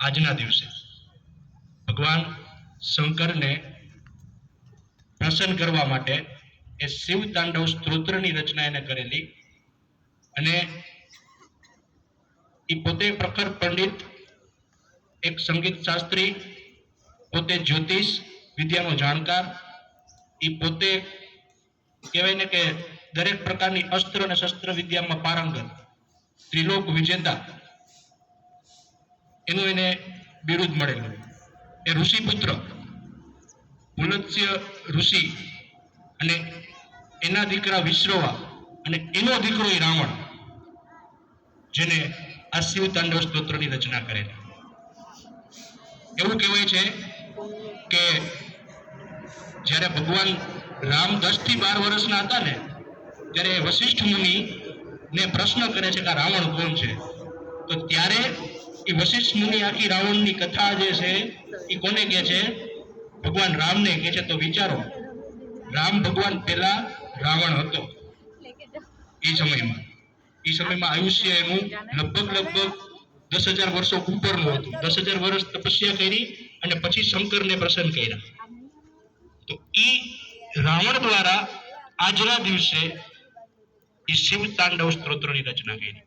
આજના દિવસે. ભગવાન શંકરને પ્રસન્ન કરવા માટે એ શિવ તાંડવ સ્તોત્રની રચના એને કરેલી અને એ પોતે પ્રખર પંડિત, એક સંગીત શાસ્ત્રી, પોતે જ્યોતિષ, વિદ્યાનો જાણકાર એ પોતે કહેવાય ને કે દરેક પ્રકારની અસ્ત્ર અને શસ્ત્ર વિદ્યામાં પારંગત, ત્રિલોક વિજેતા એનું એને બિરુદ મળેલું. એ ઋષિપુત્ર, પુલત્સ્ય ઋષિ અને એના દીકરા વિશ્રવા અને એનો દીકરો એ રાવણ, જેને આ શિવ તાંડવ સ્તોત્રની રચના કરેલી. એવું કહેવાય છે કે જ્યારે ભગવાન રામ દસથી બાર વર્ષના હતા ને, ત્યારે વશિષ્ઠ મુનિ ને પ્રશ્ન કરે છે કે રાવણ કોણ છે? તો ત્યારે એ વશિષ્ઠ મુનિ આખી રાવણની કથા જે છે એ કોને કહે છે? ભગવાન રામને કહે છે. તો વિચારો, રામ ભગવાન પહેલા રાવણ હતો. એ સમયમાં. એ સમયમાં આયુષ્ય એનું લગભગ લગભગ દસ હજાર વર્ષો ઉપરનું હતું. દસ હજાર વર્ષ તપસ્યા કરી અને પછી શંકરને પ્રસન્ન કર્યા. તો એ રાવણ દ્વારા આજના દિવસે એ શિવ તાંડવ સ્તોત્રની રચના કરી.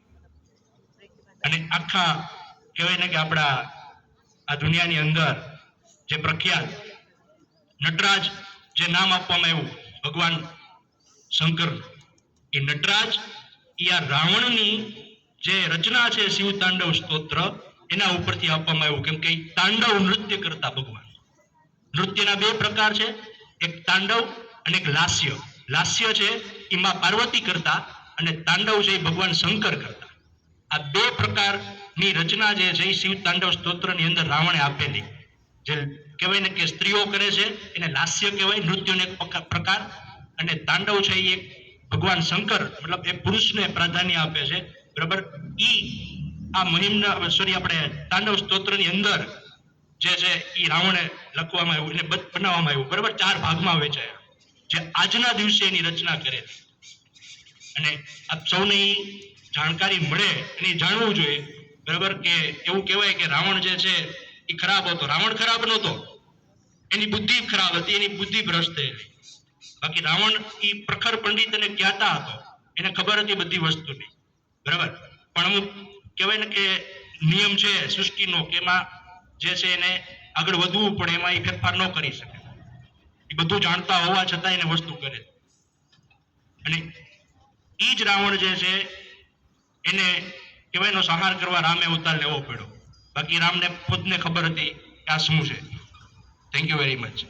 અને આખા કહેવાય ને કે આપણા આ દુનિયાની અંદર જે પ્રખ્યાત નટરાજ જે નામ આપવામાં આવ્યું, ભગવાન શંકર, એ નટરાજ, એ આ રાવણની જે રચના છે શિવ તાંડવ સ્તોત્ર, એના ઉપરથી આપવામાં આવ્યું. કેમ કે તાંડવ નૃત્ય કરતા ભગવાન. નૃત્યના બે પ્રકાર છે, એક તાંડવ અને એક લાસ્ય. લાસ્ય છે એ માં પાર્વતી કરતા અને તાંડવ છે એ ભગવાન શંકર કરતા. આ બે પ્રકારની રચના જે છે શિવ તાંડવ સ્તોત્રની અંદર રાવણે આપેલી. જે કહેવાય ને કે સ્ત્રીઓ કરે છે, એને લાસ્ય કહેવાય, નૃત્યનો એક પ્રકાર. અને તાંડવ છે એ એક ભગવાન શંકર, મતલબ એ પુરુષને પ્રાધાન્ય આપે છે. બરાબર? ઈ આ મહિમના સોરી આપણે તાંડવ સ્તોત્રની અંદર જે છે એ રાવણે લખવામાં આવ્યું એટલે બનાવવામાં આવ્યું. બરાબર? ચાર ભાગમાં વેચાયા જે આજના દિવસે એની રચના કરેલી. અને આપ સૌને જાણકારી મળે અને જાણવું જોઈએ. બરાબર? કે એવું કહેવાય કે રાવણ જે છે, એ ખરાબ હતો. રાવણ ખરાબ નહોતો. એની બુદ્ધિ ખરાબ હતી, એની બુદ્ધિ ભ્રષ્ટ થયેલી બાકી રાવણ એ પ્રખર પંડિત અને જ્ઞાતા હતો. એને ખબર હતી બધી વસ્તુની. બરાબર? પણ અમુક કહેવાય ને કે નિયમ છે સૃષ્ટિનો, કે એમાં જે છે એને આગળ વધવું પડે, એમાં એ ફેરફાર ન કરી શકે. એ બધું જાણતા હોવા છતાં એને વસ્તુ કરે. અને એ જ રાવણ જે છે એને કહેવાય એનો સંહાર કરવા રામે અવતાર લેવો પડ્યો. બાકી રામને ખુદને ખબર હતી કે આ શું છે. Thank you very much